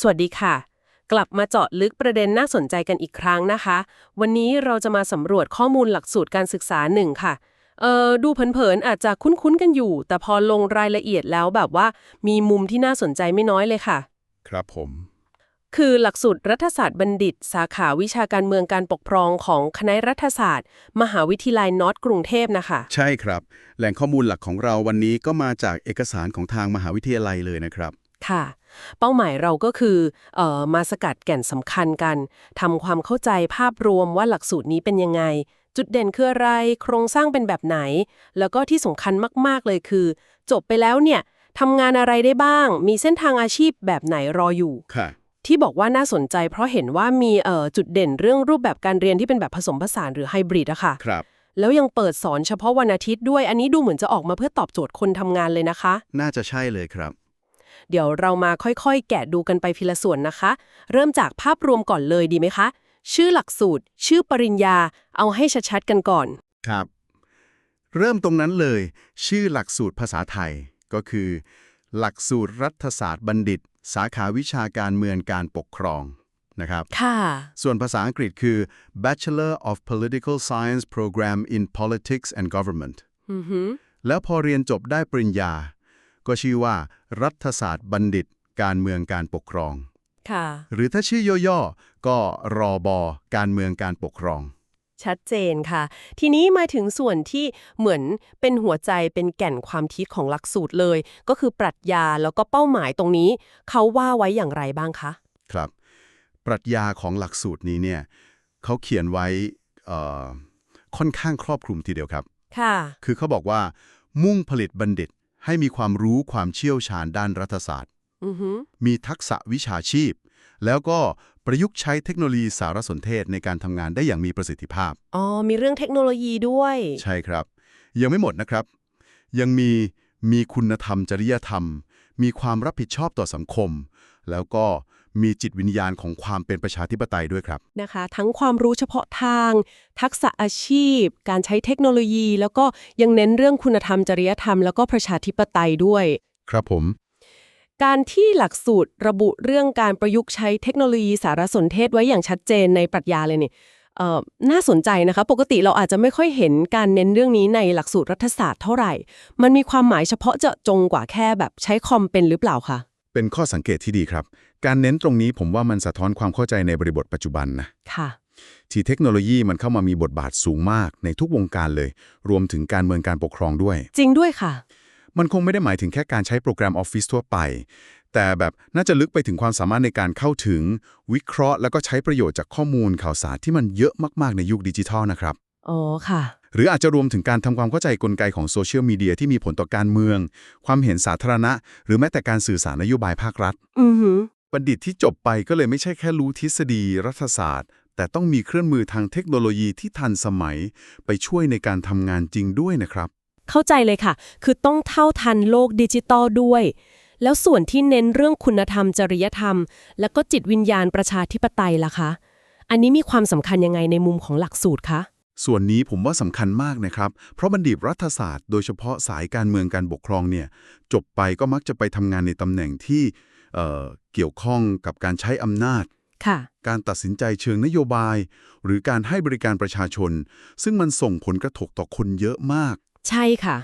สวัสดีค่ะ กลับมาเจาะลึกประเด็นน่าสนใจกันอีกครั้งนะคะ วันนี้เราจะมาสำรวจข้อมูลหลักสูตรการศึกษาหนึ่งค่ะเอ่อดูเผินๆอาจจะคุ้นๆกันอยู่ แต่พอลงรายละเอียดแล้วแบบว่ามีมุมที่น่าสนใจไม่น้อยเลยค่ะ ครับผม คือหลักสูตรรัฐศาสตร์บัณฑิต สาขาวิชาการเมืองการปกครองของคณะรัฐศาสตร์ มหาวิทยาลัยนอร์ทกรุงเทพนะคะ ใช่ครับ แหล่งข้อมูลหลักของเราวันนี้ก็มาจากเอกสารของทางมหาวิทยาลัยเลยนะครับ ค่ะ เป้าหมายเราก็คือเอ่อมาสกัดแก่นสำคัญกันทำความเข้าใจภาพรวมว่าหลักสูตรนี้เป็นยังไง จุดเด่นคืออะไร โครงสร้างเป็นแบบไหน แล้วก็ที่สำคัญมากๆเลยคือ จบไปแล้วเนี่ยทำงานอะไรได้บ้าง มีเส้นทางอาชีพแบบไหนรออยู่ค่ะที่บอกว่าน่าสนใจเพราะเห็นว่ามีเอ่อจุดเด่นเรื่องรูปแบบการเรียนที่เป็นแบบผสมผสานหรือไฮบริดอะค่ะครับแล้วยังเปิดสอนเฉพาะวันอาทิตย์ด้วย อันนี้ดูเหมือนจะออกมาเพื่อตอบโจทย์คนทำงานเลยนะคะ น่าจะใช่เลยครับ เดี๋ยวเรามาค่อยๆ แกะดูกันไปทีละส่วนนะคะ เริ่มจากภาพรวมก่อนเลยดีไหมคะ ชื่อหลักสูตร ชื่อปริญญา เอาให้ชัดๆกันก่อน ครับ เริ่มตรงนั้นเลย ชื่อหลักสูตรภาษาไทย ก็คือ หลักสูตรรัฐศาสตร์บัณฑิต สาขาวิชาการเมืองการปกครองนะครับ ค่ะ ส่วนภาษาอังกฤษคือ Bachelor of Political Science Program in Politics and Government อือหือแล้วพอเรียนจบได้ปริญญา ก็ชื่อว่า รัฐศาสตร์บัณฑิต การเมืองการปกครอง ค่ะ หรือถ้าชื่อย่อๆ ก็รอบอการเมืองการปกครอง ชัดเจนค่ะ ทีนี้มาถึงส่วนที่เหมือนเป็นหัวใจเป็นแก่นความคิดของหลักสูตรเลย ก็คือปรัชญาแล้วก็เป้าหมายตรงนี้ เขาว่าไว้อย่างไรบ้างคะ ครับ ปรัชญาของหลักสูตรนี้เนี่ยเขาเขียนไว้เอ่อค่อนข้างครอบคลุมทีเดียวครับ ค่ะ คือเขาบอกว่ามุ่งผลิตบัณฑิต ให้มีความรู้ความเชี่ยวชาญด้านรัฐศาสตร์อือหือมีทักษะวิชาชีพ แล้วก็ประยุกต์ใช้เทคโนโลยีสารสนเทศในการทำงานได้อย่างมีประสิทธิภาพ อ๋อ มีเรื่องเทคโนโลยีด้วย ใช่ครับ ยังไม่หมดนะครับ ยังมีมีคุณธรรมจริยธรรม มีความรับผิดชอบต่อสังคม แล้วก็มีจิตวิญญาณของความเป็นประชาธิปไตยด้วยครับนะคะ ทั้งความรู้เฉพาะทาง ทักษะอาชีพ การใช้เทคโนโลยี แล้วก็ยังเน้นเรื่องคุณธรรมจริยธรรม แล้วก็ประชาธิปไตยด้วย ครับผม การที่หลักสูตรระบุเรื่องการประยุกต์ใช้เทคโนโลยีสารสนเทศไว้อย่างชัดเจนในปรัชญาเลยเนี่ยเอ่อ น่าสนใจนะคะ ปกติเราอาจจะไม่ค่อยเห็นการเน้นเรื่องนี้ในหลักสูตรรัฐศาสตร์เท่าไหร่ มันมีความหมายเฉพาะเจาะจงกว่าแค่แบบใช้คอมเป็นหรือเปล่าคะเป็นข้อสังเกตที่ดีครับ การเน้นตรงนี้ผมว่ามันสะท้อนความเข้าใจในบริบทปัจจุบันนะค่ะที่เทคโนโลยีมันเข้ามามีบทบาทสูงมากในทุกวงการเลย รวมถึงการเมืองการปกครองด้วย จริงด้วยค่ะ มันคงไม่ได้หมายถึงแค่การใช้โปรแกรมออฟฟิศทั่วไป แต่แบบน่าจะลึกไปถึงความสามารถในการเข้าถึง วิเคราะห์ แล้วก็ใช้ประโยชน์จากข้อมูลข่าวสารที่มันเยอะมากๆในยุคดิจิทัลนะครับอ๋อค่ะ หรืออาจจะรวมถึงการทำความเข้าใจกลไกของโซเชียลมีเดียที่มีผลต่อการเมือง ความเห็นสาธารณะ หรือแม้แต่การสื่อสารนโยบายภาครัฐ อือหือบัณฑิตที่จบไปก็เลยไม่ใช่แค่รู้ทฤษฎี รัฐศาสตร์ แต่ต้องมีเครื่องมือทางเทคโนโลยีที่ทันสมัย ไปช่วยในการทำงานจริงด้วยนะครับ เข้าใจเลยค่ะ คือต้องเท่าทันโลกดิจิตอลด้วย แล้วส่วนที่เน้นเรื่องคุณธรรม จริยธรรม แล้วก็จิตวิญญาณประชาธิปไตยล่ะคะ อันนี้มีความสำคัญยังไงในมุมของหลักสูตรคะส่วนนี้ผมว่าสำคัญมากนะครับ เพราะบัณฑิตรัฐศาสตร์โดยเฉพาะสายการเมืองการปกครองเนี่ยจบไปก็มักจะไปทำงานในตำแหน่งที่เอ่อเกี่ยวข้องกับการใช้อำนาจค่ะการตัดสินใจเชิงนโยบาย หรือการให้บริการประชาชน ซึ่งมันส่งผลกระทบต่อคนเยอะมาก ใช่ค่ะ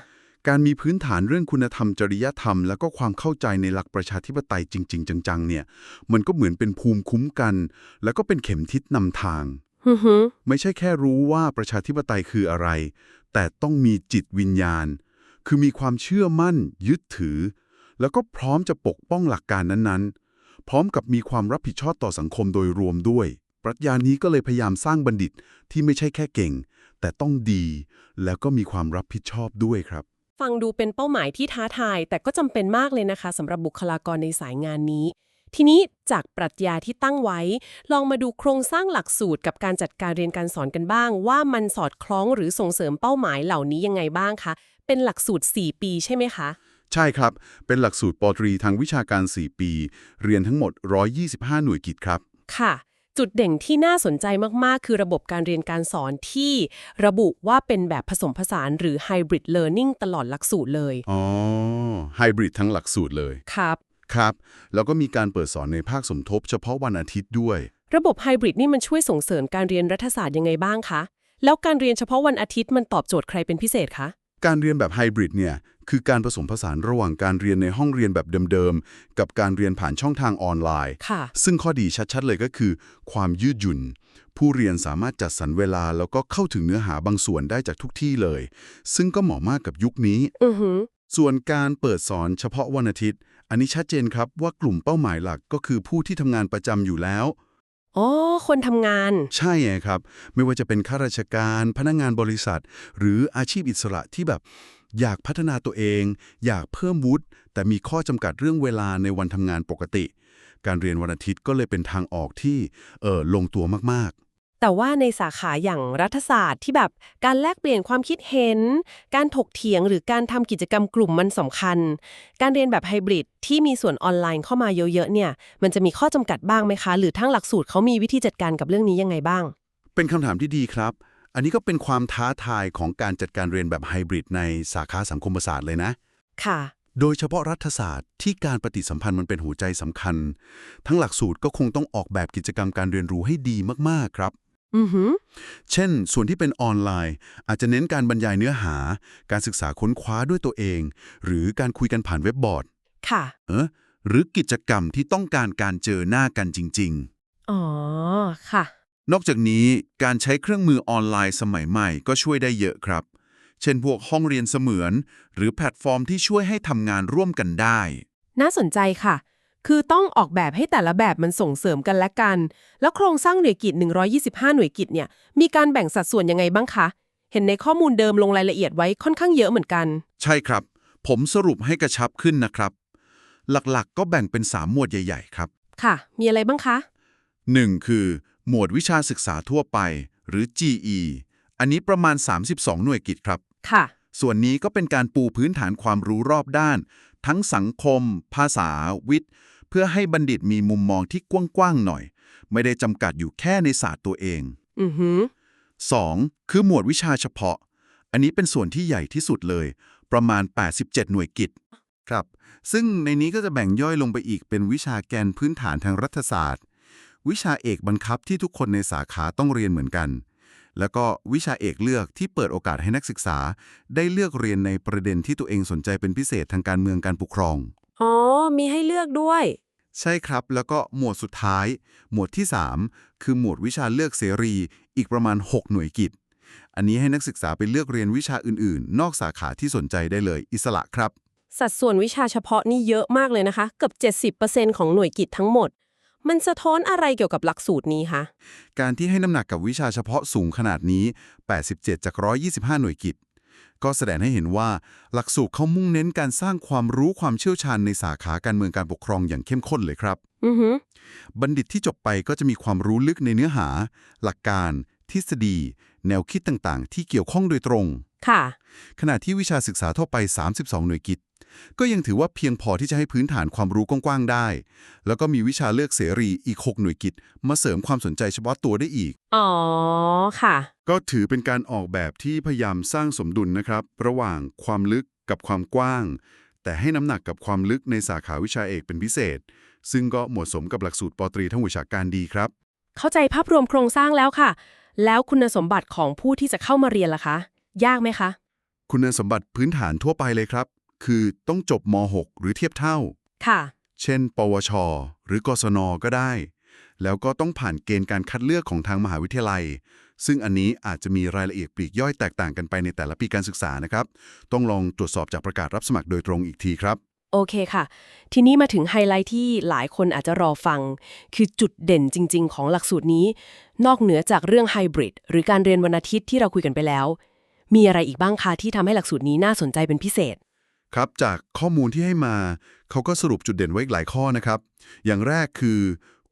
การมีพื้นฐานเรื่องคุณธรรมจริยธรรม แล้วก็ความเข้าใจในหลักประชาธิปไตยจริง ๆ จังๆ เนี่ย มันก็เหมือนเป็นภูมิคุ้มกัน แล้วก็เป็นเข็มทิศนำทางฮึฮึไม่ใช่แค่รู้ว่าประชาธิปไตยคืออะไร แต่ต้องมีจิตวิญญาณ คือมีความเชื่อมั่น ยึดถือ แล้วก็พร้อมจะปกป้องหลักการนั้นๆ พร้อมกับมีความรับผิดชอบต่อสังคมโดยรวมด้วย ปรัชญานี้ก็เลยพยายามสร้างบัณฑิตที่ไม่ใช่แค่เก่ง แต่ต้องดี แล้วก็มีความรับผิดชอบด้วยครับ ฟังดูเป็นเป้าหมายที่ท้าทาย แต่ก็จำเป็นมากเลยนะคะสำหรับบุคลากรในสายงานนี้ ทีนี้จากปรัชญาที่ตั้งไว้ ลองมาดูโครงสร้างหลักสูตรกับการจัดการเรียนการสอนกันบ้าง ว่ามันสอดคล้องหรือส่งเสริมเป้าหมายเหล่านี้ยังไงบ้างคะ เป็นหลักสูตร 4 ปีใช่ไหมคะ ใช่ครับ เป็นหลักสูตรปอตรีทางวิชาการ 4 ปี เรียนทั้งหมด 125 หน่วยกิจครับ ค่ะ จุดเด่นที่น่าสนใจมากๆ คือระบบการเรียนการสอนที่ระบุว่าเป็นแบบผสมผสานหรือ hybrid learning ตลอดหลักสูตรเลย อ๋อไฮบริดทั้งหลักสูตรเลย ครับ ครับ แล้วก็มีการเปิดสอนในภาคสมทบเฉพาะวันอาทิตย์ด้วย ระบบไฮบริดนี่มันช่วยส่งเสริมการเรียนรัฐศาสตร์ยังไงบ้างคะ แล้วการเรียนเฉพาะวันอาทิตย์มันตอบโจทย์ใครเป็นพิเศษคะ การเรียนแบบไฮบริดเนี่ยคือการผสมผสานระหว่างการเรียนในห้องเรียนแบบเดิมๆ กับการเรียนผ่านช่องทางออนไลน์ค่ะซึ่งข้อดีชัดๆเลยก็คือ ความยืดหยุ่น ผู้เรียนสามารถจัดสรรเวลาแล้วก็เข้าถึงเนื้อหาบางส่วนได้จากทุกที่เลย ซึ่งก็เหมาะมากกับยุคนี้อือหือส่วนการเปิดสอนเฉพาะวันอาทิตย์ อันนี้ชัดเจนครับว่ากลุ่มเป้าหมายหลักก็คือผู้ที่ทำงานประจำอยู่แล้ว อ๋อ คนทำงาน ใช่ไงครับ ไม่ว่าจะเป็นข้าราชการ พนักงานบริษัท หรืออาชีพอิสระที่แบบ อยากพัฒนาตัวเอง อยากเพิ่มวุฒิแต่มีข้อจำกัดเรื่องเวลาในวันทำงานปกติ การเรียนวันอาทิตย์ก็เลยเป็นทางออกที่เออลงตัวมาก แต่ว่าในสาขาอย่างรัฐศาสตร์ที่แบบการแลกเปลี่ยนความคิดเห็น การถกเถียงหรือการทำกิจกรรมกลุ่มมันสำคัญ การเรียนแบบไฮบริดที่มีส่วนออนไลน์เข้ามาเยอะๆเนี่ย มันจะมีข้อจำกัดบ้างไหมคะ หรือทั้งหลักสูตรเขามีวิธีจัดการกับเรื่องนี้ยังไงบ้างๆเป็นคำถามที่ดีครับ อันนี้ก็เป็นความท้าทายของการจัดการเรียนแบบไฮบริดในสาขาสังคมศาสตร์เลยนะ ค่ะโดยเฉพาะรัฐศาสตร์ที่การปฏิสัมพันธ์มันเป็นหัวใจสำคัญ ทั้งหลักสูตรก็คงต้องออกแบบกิจกรรมการเรียนรู้ให้ดีมาก ๆ ครับอือหือ เช่น ส่วนที่เป็นออนไลน์ อาจจะเน้นการบรรยายเนื้อหา การศึกษาค้นคว้าด้วยตัวเอง หรือการคุยกันผ่านเว็บบอร์ด ค่ะ เออหรือกิจกรรมที่ต้องการการเจอหน้ากันจริง อ๋อ ค่ะ ๆ นอกจากนี้การใช้เครื่องมือออนไลน์สมัยใหม่ก็ช่วยได้เยอะครับ เช่นพวกห้องเรียนเสมือน หรือแพลตฟอร์มที่ช่วยให้ทำงานร่วมกันได้ น่าสนใจค่ะ คือต้องออกแบบให้แต่ละแบบมันส่งเสริมกันและกัน แล้วโครงสร้างหน่วยกิจ 125 หน่วยกิจเนี่ย มีการแบ่งสัดส่วนยังไงบ้างคะ เห็นในข้อมูลเดิมลงรายละเอียดไว้ค่อนข้างเยอะเหมือนกัน ใช่ครับ ผมสรุปให้กระชับขึ้นนะครับ หลักๆก็แบ่งเป็น 3 หมวดใหญ่ ๆ ครับ ค่ะ มีอะไรบ้างคะ 1. คือ หมวดวิชาศึกษาทั่วไป หรือ GE อันนี้ประมาณ 32 หน่วยกิจครับ ค่ะ ส่วนนี้ก็เป็นการปูพื้นฐานความรู้รอบด้าน ทั้งสังคม ภาษา วิทย์เพื่อให้บัณฑิตมีมุมมองที่กว้างๆหน่อย ไม่ได้จำกัดอยู่แค่ในศาสตร์ตัวเอง อือหือ 2. คือหมวดวิชาเฉพาะ อันนี้เป็นส่วนที่ใหญ่ที่สุดเลย ประมาณ 87 หน่วยกิจ ครับ ซึ่งในนี้ก็จะแบ่งย่อยลงไปอีกเป็นวิชาแกนพื้นฐานทางรัฐศาสตร์ วิชาเอกบังคับที่ทุกคนในสาขาต้องเรียนเหมือนกัน แล้วก็วิชาเอกเลือกที่เปิดโอกาสให้นักศึกษา ได้เลือกเรียนในประเด็นที่ตัวเองสนใจเป็นพิเศษทางการเมืองการปกครอง อ๋อ มีให้เลือกด้วย ใช่ครับ แล้วก็หมวดสุดท้าย หมวดที่ 3 คือหมวดวิชาเลือกเสรี อีกประมาณ 6 หน่วยกิจ อันนี้ให้นักศึกษาไปเลือกเรียนวิชาอื่นๆ นอกสาขาที่สนใจได้เลย อิสระครับ สัดส่วนวิชาเฉพาะนี่เยอะมากเลยนะคะ เกือบ70%ของหน่วยกิจทั้งหมด มันสะท้อนอะไรเกี่ยวกับหลักสูตรนี้คะ การที่ให้น้ำหนักกับวิชาเฉพาะสูงขนาดนี้ 87 จาก 125 หน่วยกิจ ก็แสดงให้เห็นว่าหลักสูตรเขามุ่งเน้นการสร้างความรู้ความเชี่ยวชาญในสาขาการเมืองการปกครองอย่างเข้มข้นเลยครับอือหือบัณฑิตที่จบไปก็จะมีความรู้ลึกในเนื้อหา หลักการ ทฤษฎี แนวคิดต่างๆ ที่เกี่ยวข้องโดยตรง ค่ะ ขณะที่วิชาศึกษาทั่วไป 32 หน่วยกิจ ก็ยังถือว่าเพียงพอที่จะให้พื้นฐานความรู้กว้างๆได้ แล้วก็มีวิชาเลือกเสรีอีก 6 หน่วยกิจ มาเสริมความสนใจเฉพาะตัวได้อีก อ๋อ ค่ะ ก็ถือเป็นการออกแบบที่พยายามสร้างสมดุลนะครับ ระหว่างความลึกกับความกว้าง แต่ให้น้ำหนักกับความลึกในสาขาวิชาเอกเป็นพิเศษ ซึ่งก็เหมาะสมกับหลักสูตรปตรีทั้งวิชาการดีครับ เข้าใจภาพรวมโครงสร้างแล้วค่ะ แล้วคุณสมบัติของผู้ที่จะเข้ามาเรียนล่ะคะ ยากไหมคะ คุณสมบัติพื้นฐานทั่วไปเลยครับ คือต้องจบม .6 หรือเทียบเท่า ค่ะ เช่น ปวช หรือกศนก็ได้ แล้วก็ต้องผ่านเกณฑ์การคัดเลือกของทางมหาวิทยาลัย ซึ่งอันนี้อาจจะมีรายละเอียดปลีกย่อยแตกต่างกันไปในแต่ละปีการศึกษานะครับ ต้องลองตรวจสอบจากประกาศรับสมัครโดยตรงอีกทีครับ โอเคค่ะ ทีนี้มาถึงไฮไลท์ที่หลายคนอาจจะรอฟัง คือจุดเด่นจริง ๆ ของหลักสูตรนี้ นอกเหนือจากเรื่องไฮบริดหรือการเรียนวันอาทิตย์ที่เราคุยกันไปแล้ว มีอะไรอีกบ้างคะที่ทำให้หลักสูตรนี้น่าสนใจเป็นพิเศษ ครับจากข้อมูลที่ให้มา เขาก็สรุปจุดเด่นไว้อีกหลายข้อนะครับ อย่างแรกคือ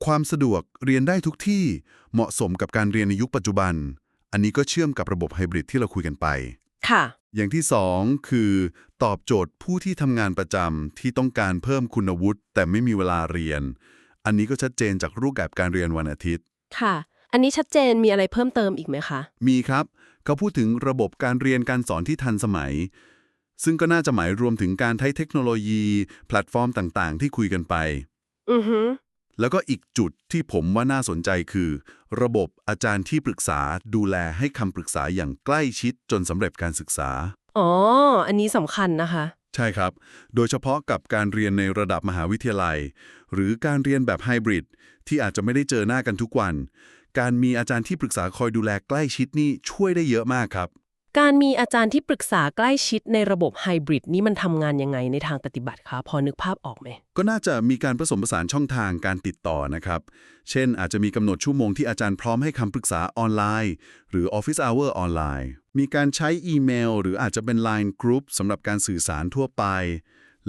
ความสะดวกเรียนได้ทุกที่เหมาะสมกับการเรียนในยุคปัจจุบัน อันนี้ก็เชื่อมกับระบบไฮบริดที่เราคุยกันไป ค่ะ อย่างที่สองคือ ตอบโจทย์ผู้ที่ทำงานประจำที่ต้องการเพิ่มคุณวุฒิแต่ไม่มีเวลาเรียน อันนี้ก็ชัดเจนจากรูปแบบการเรียนวันอาทิตย์ ค่ะ อันนี้ชัดเจนมีอะไรเพิ่มเติมอีกไหมคะ มีครับ เขาพูดถึงระบบการเรียนการสอนที่ทันสมัย ซึ่งก็น่าจะหมายรวมถึงการใช้เทคโนโลยี แพลตฟอร์มต่างๆ ที่คุยกันไป อือฮึแล้วก็อีกจุดที่ผมว่าน่าสนใจคือ ระบบอาจารย์ที่ปรึกษาดูแลให้คำปรึกษาอย่างใกล้ชิดจนสำเร็จการศึกษา อ๋อ อันนี้สำคัญนะคะ ใช่ครับ โดยเฉพาะกับการเรียนในระดับมหาวิทยาลัย หรือการเรียนแบบไฮบริดที่อาจจะไม่ได้เจอหน้ากันทุกวัน การมีอาจารย์ที่ปรึกษาคอยดูแลใกล้ชิดนี่ช่วยได้เยอะมากครับ การมีอาจารย์ที่ปรึกษาใกล้ชิดในระบบไฮบริดนี่มันทำงานยังไงในทางปฏิบัติคะพอนึกภาพออกไหม ก็น่าจะมีการผสมผสานช่องทางการติดต่อนะครับ เช่น อาจจะมีกำหนดชั่วโมงที่อาจารย์พร้อมให้คำปรึกษาออนไลน์ หรือ Office Hour ออนไลน์ มีการใช้อีเมล หรืออาจจะเป็น Line Group สำหรับการสื่อสารทั่วไป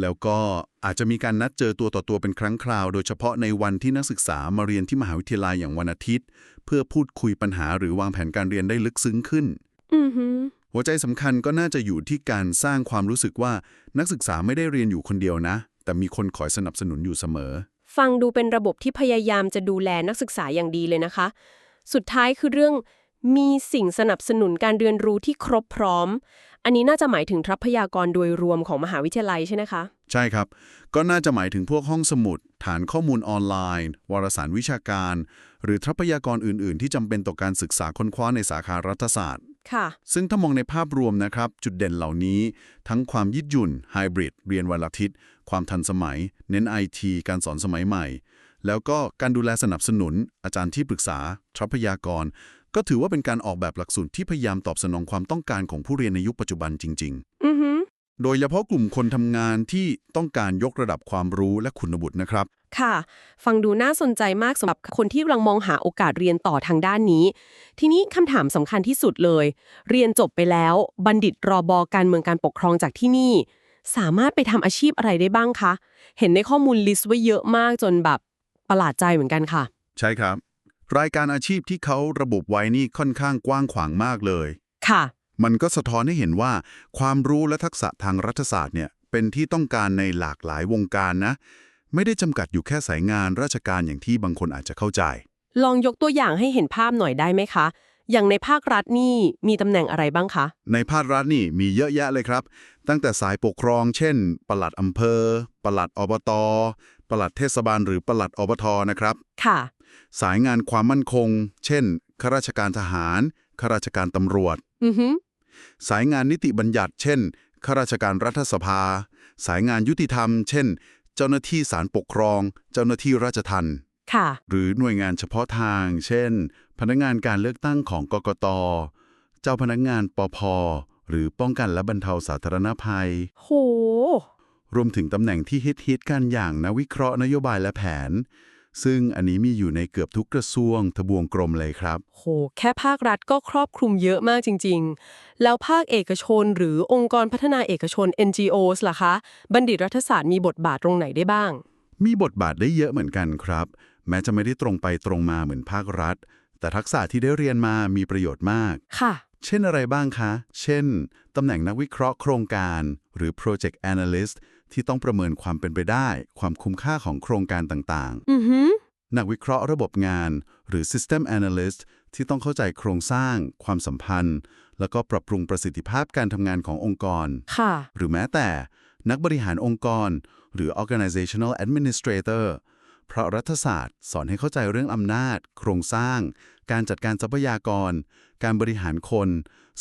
แล้วก็อาจจะมีการนัดเจอตัวต่อตัวเป็นครั้งคราว โดยเฉพาะในวันที่นักศึกษามาเรียนที่มหาวิทยาลัยอย่างวันอาทิตย์ เพื่อพูดคุยปัญหาหรือวางแผนการเรียนได้ลึกซึ้งขึ้น หัวใจสำคัญก็น่าจะอยู่ที่การสร้างความรู้สึกว่านักศึกษาไม่ได้เรียนอยู่คนเดียวนะ แต่มีคนคอยสนับสนุนอยู่เสมอ ฟังดูเป็นระบบที่พยายามจะดูแลนักศึกษาอย่างดีเลยนะคะ สุดท้ายคือเรื่องมีสิ่งสนับสนุนการเรียนรู้ที่ครบพร้อม อันนี้น่าจะหมายถึงทรัพยากรโดยรวมของมหาวิทยาลัยใช่ไหมคะ ใช่ครับ ก็น่าจะหมายถึงพวกห้องสมุด ฐานข้อมูลออนไลน์ วารสารวิชาการ หรือทรัพยากรอื่น ๆ ที่จำเป็นต่อการศึกษาค้นคว้าในสาขารัฐศาสตร์ ค่ะ ซึ่งถ้ามองในภาพรวมนะครับ จุดเด่นเหล่านี้ ทั้งความยืดหยุ่นไฮบริดเรียนวันละอาทิตย์ความทันสมัย เน้นไอทีการสอนสมัยใหม่ แล้วก็การดูแลสนับสนุน อาจารย์ที่ปรึกษาทรัพยากร ก็ถือว่าเป็นการออกแบบหลักสูตรที่พยายามตอบสนองความต้องการของผู้เรียนในยุคปัจจุบันจริง ๆ อือฮึ โดยเฉพาะกลุ่มคนทำงานที่ต้องการยกระดับความรู้และคุณบุตรนะครับ ค่ะ ฟังดูน่าสนใจมากสำหรับคนที่กำลังมองหาโอกาสเรียนต่อทางด้านนี้ ทีนี้คำถามสำคัญที่สุดเลย เรียนจบไปแล้ว บัณฑิตรอบอการเมืองการปกครองจากที่นี่ สามารถไปทำอาชีพอะไรได้บ้างคะ เห็นในข้อมูลลิสต์ไว้เยอะมากจนแบบประหลาดใจเหมือนกันค่ะ ใช่ครับ รายการอาชีพที่เขาระบุไว้นี่ค่อนข้างกว้างขวางมากเลย ค่ะ มันก็สะท้อนให้เห็นว่า ความรู้และทักษะทางรัฐศาสตร์เนี่ยเป็นที่ต้องการในหลากหลายวงการนะ ไม่ได้จำกัดอยู่แค่สายงานราชการอย่างที่บางคนอาจจะเข้าใจ ลองยกตัวอย่างให้เห็นภาพหน่อยได้ไหมคะ อย่างในภาครัฐนี่มีตำแหน่งอะไรบ้างคะ ในภาครัฐนี่มีเยอะแยะเลยครับ ตั้งแต่สายปกครอง เช่น ปลัดอำเภอ ปลัดอบต ปลัดเทศบาล หรือปลัดอบทนะครับ ค่ะ สายงานความมั่นคง เช่นข้าราชการทหารข้าราชการตำรวจอือฮึ สายงานนิติบัญญัติ เช่นข้าราชการรัฐสภา สายงานยุติธรรม เช่น เจ้าหน้าที่ศาลปกครอง เจ้าหน้าที่ราชทัณฑ์ค่ะ หรือหน่วยงานเฉพาะทาง เช่น พนักงานการเลือกตั้งของกกต เจ้าพนักงานปพหรือป้องกันและบรรเทาสาธารณภัย โห รวมถึงตำแหน่งที่ฮิตฮิตๆกันอย่างนักวิเคราะห์นโยบายและแผน ซึ่งอันนี้มีอยู่ในเกือบทุกกระทรวงทบวงกรมเลยครับ โห แค่ภาครัฐก็ครอบคลุมเยอะมากจริง ๆ แล้วภาคเอกชนหรือองค์กรพัฒนาเอกชน NGOs ล่ะคะ บัณฑิตรัฐศาสตร์มีบทบาทตรงไหนได้บ้าง มีบทบาทได้เยอะเหมือนกันครับ แม้จะไม่ได้ตรงไปตรงมาเหมือนภาครัฐ แต่ทักษะที่ได้เรียนมามีประโยชน์มาก ค่ะ เช่นอะไรบ้างคะ เช่นตำแหน่งนักวิเคราะห์โครงการ หรือ Project Analyst ที่ต้องประเมินความเป็นไปได้ ความคุ้มค่าของโครงการต่างอือฮึๆนักวิเคราะห์ระบบงาน หรือ System Analyst ที่ต้องเข้าใจโครงสร้าง ความสัมพันธ์ แล้วก็ปรับปรุงประสิทธิภาพการทำงานขององค์กรค่ะหรือแม้แต่นักบริหารองค์กร หรือ organizational administrator เพราะรัฐศาสตร์สอนให้เข้าใจเรื่องอำนาจ โครงสร้าง การจัดการทรัพยากร การบริหารคน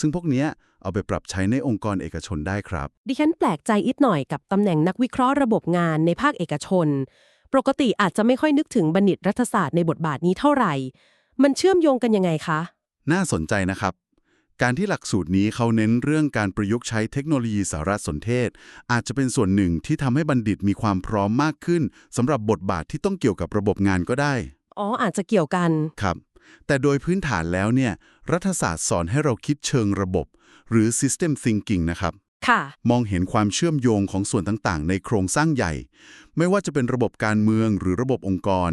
ซึ่งพวกเนี้ย เอาไปปรับใช้ในองค์กรเอกชนได้ครับ ดิฉันแปลกใจอีกหน่อยกับตำแหน่งนักวิเคราะห์ระบบงานในภาคเอกชน ปกติอาจจะไม่ค่อยนึกถึงบัณฑิตรัฐศาสตร์ในบทบาทนี้เท่าไหร่ มันเชื่อมโยงกันยังไงคะ น่าสนใจนะครับ การที่หลักสูตรนี้เขาเน้นเรื่องการประยุกต์ใช้เทคโนโลยีสารสนเทศ อาจจะเป็นส่วนหนึ่งที่ทำให้บัณฑิตมีความพร้อมมากขึ้นสำหรับบทบาทที่ต้องเกี่ยวกับระบบงานก็ได้ อ๋อ อาจจะเกี่ยวกัน ครับ แต่โดยพื้นฐานแล้วเนี่ย รัฐศาสตร์สอนให้เราคิดเชิงระบบ หรือ system thinking นะครับค่ะมองเห็นความเชื่อมโยงของส่วนต่างๆ ในโครงสร้างใหญ่ ไม่ว่าจะเป็นระบบการเมืองหรือระบบองค์กร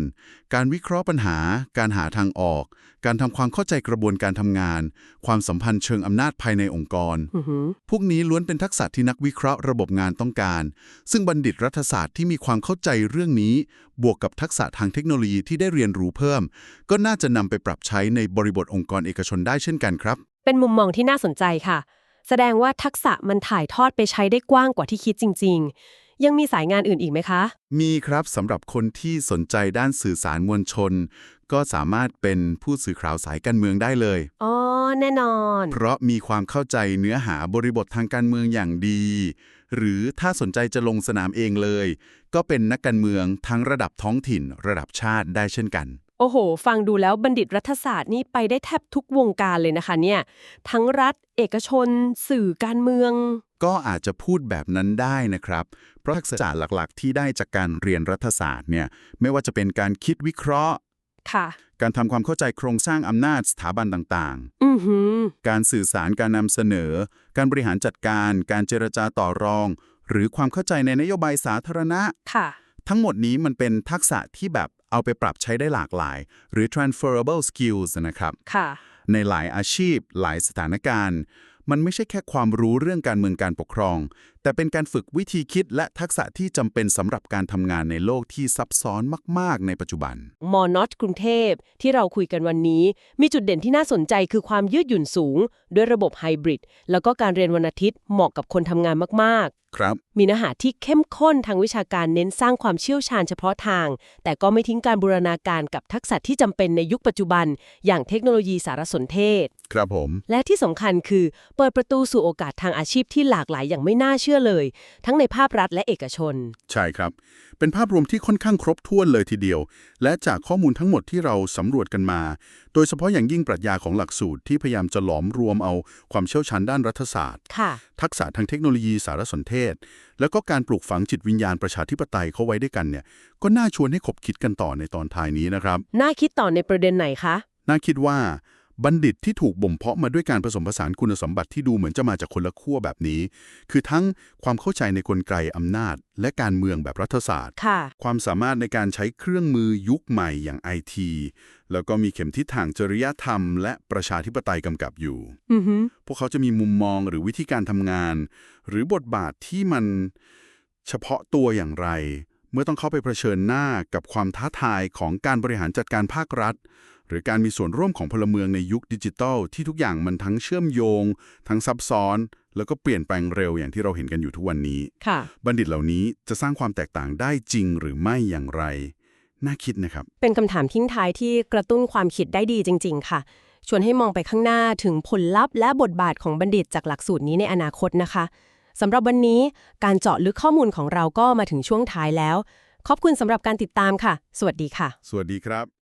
การวิเคราะห์ปัญหา การหาทางออก การทำความเข้าใจกระบวนการทำงาน ความสัมพันธ์เชิงอำนาจภายในองค์กรอือฮึพวกนี้ล้วนเป็นทักษะที่นักวิเคราะห์ระบบงานต้องการ ซึ่งบัณฑิตรัฐศาสตร์ที่มีความเข้าใจเรื่องนี้ บวกกับทักษะทางเทคโนโลยีที่ได้เรียนรู้เพิ่ม ก็น่าจะนำไปปรับใช้ในบริบทองค์กรเอกชนได้เช่นกันครับ เป็นมุมมองที่น่าสนใจค่ะ แสดงว่าทักษะมันถ่ายทอดไปใช้ได้กว้างกว่าที่คิดจริง ๆ ยังมีสายงานอื่นอีกไหมคะ มีครับสำหรับคนที่สนใจด้านสื่อสารมวลชน ก็สามารถเป็นผู้สื่อข่าวสายการเมืองได้เลย อ๋อ แน่นอน เพราะมีความเข้าใจเนื้อหาบริบททางการเมืองอย่างดี หรือถ้าสนใจจะลงสนามเองเลย ก็เป็นนักการเมืองทั้งระดับท้องถิ่น ระดับชาติได้เช่นกัน โอ้โห ฟังดูแล้วบัณฑิตรัฐศาสตร์นี่ไปได้แทบทุกวงการเลยนะคะเนี่ย ทั้งรัฐ เอกชน สื่อการเมือง ก็อาจจะพูดแบบนั้นได้นะครับ เพราะทักษะหลักๆ ที่ได้จากการเรียนรัฐศาสตร์เนี่ย ไม่ว่าจะเป็นการคิดวิเคราะห์ ค่ะ การทำความเข้าใจโครงสร้างอำนาจสถาบันต่างอือหือๆการสื่อสารการนำเสนอ การบริหารจัดการ การเจรจาต่อรอง หรือความเข้าใจในนโยบายสาธารณะ ค่ะ ทั้งหมดนี้มันเป็นทักษะที่แบบ เอาไปปรับใช้ได้หลากหลาย หรือ transferable skills นะครับ ค่ะ ในหลายอาชีพ หลายสถานการณ์ มันไม่ใช่แค่ความรู้เรื่องการเมืองการปกครองแต่เป็นการฝึกวิธีคิดและทักษะที่จำเป็นสำหรับการทำงานในโลกที่ซับซ้อนมาก ๆ ในปัจจุบัน มอนอตกรุงเทพ ที่เราคุยกันวันนี้ มีจุดเด่นที่น่าสนใจคือความยืดหยุ่นสูง ด้วยระบบไฮบริดแล้วก็การเรียนวันอาทิตย์เหมาะกับคนทำงานมากครับๆมีเนื้อหาที่เข้มข้นทางวิชาการเน้นสร้างความเชี่ยวชาญเฉพาะทาง แต่ก็ไม่ทิ้งการบูรณาการกับทักษะที่จำเป็นในยุคปัจจุบัน อย่างเทคโนโลยีสารสนเทศ ครับผม และที่สำคัญคือ เปิดประตูสู่โอกาสทางอาชีพที่หลากหลายอย่างไม่น่าเชื่อเลย ทั้งในภาครัฐและเอกชน ใช่ครับ เป็นภาพรวมที่ค่อนข้างครบถ้วนเลยทีเดียว และจากข้อมูลทั้งหมดที่เราสำรวจกันมา โดยเฉพาะอย่างยิ่งปรัชญาของหลักสูตรที่พยายามจะหลอมรวมเอาความเชี่ยวชาญด้านรัฐศาสตร์ค่ะทักษะทางเทคโนโลยีสารสนเทศ แล้วก็การปลูกฝังจิตวิญญาณประชาธิปไตยเข้าไว้ด้วยกันเนี่ย ก็น่าชวนให้ขบคิดกันต่อในตอนท้ายนี้นะครับ น่าคิดต่อในประเด็นไหนคะ น่าคิดว่า บัณฑิตที่ถูกบ่มเพาะมาด้วยการผสมผสานคุณสมบัติที่ดูเหมือนจะมาจากคนละขั้วแบบนี้ คือทั้งความเข้าใจในกลไกอำนาจ และการเมืองแบบรัฐศาสตร์ค่ะความสามารถในการใช้เครื่องมือยุคใหม่อย่างไอทีแล้วก็มีเข็มทิศทางจริยธรรม และประชาธิปไตยกำกับอยู่อือหือพวกเขาจะมีมุมมองหรือวิธีการทำงาน หรือบทบาทที่มันเฉพาะตัวอย่างไร เมื่อต้องเข้าไปเผชิญหน้ากับความท้าทายของการบริหารจัดการภาครัฐ หรือการมีส่วนร่วมของพลเมืองในยุคดิจิทัล ที่ทุกอย่างมันทั้งเชื่อมโยง ทั้งซับซ้อน แล้วก็เปลี่ยนแปลงเร็วอย่างที่เราเห็นกันอยู่ทุกวันนี้ค่ะบัณฑิตเหล่านี้จะสร้างความแตกต่างได้จริงหรือไม่อย่างไร น่าคิดนะครับ เป็นคำถามทิ้งท้ายที่กระตุ้นความคิดได้ดีจริง ๆ ค่ะ ชวนให้มองไปข้างหน้าถึงผลลัพธ์และบทบาทของบัณฑิตจากหลักสูตรนี้ในอนาคตนะคะสำหรับวันนี้การเจาะลึกข้อมูลของเราก็มาถึงช่วงท้ายแล้ว ขอบคุณสำหรับการติดตามค่ะ สวัสดีค่ะ สวัสดีครับ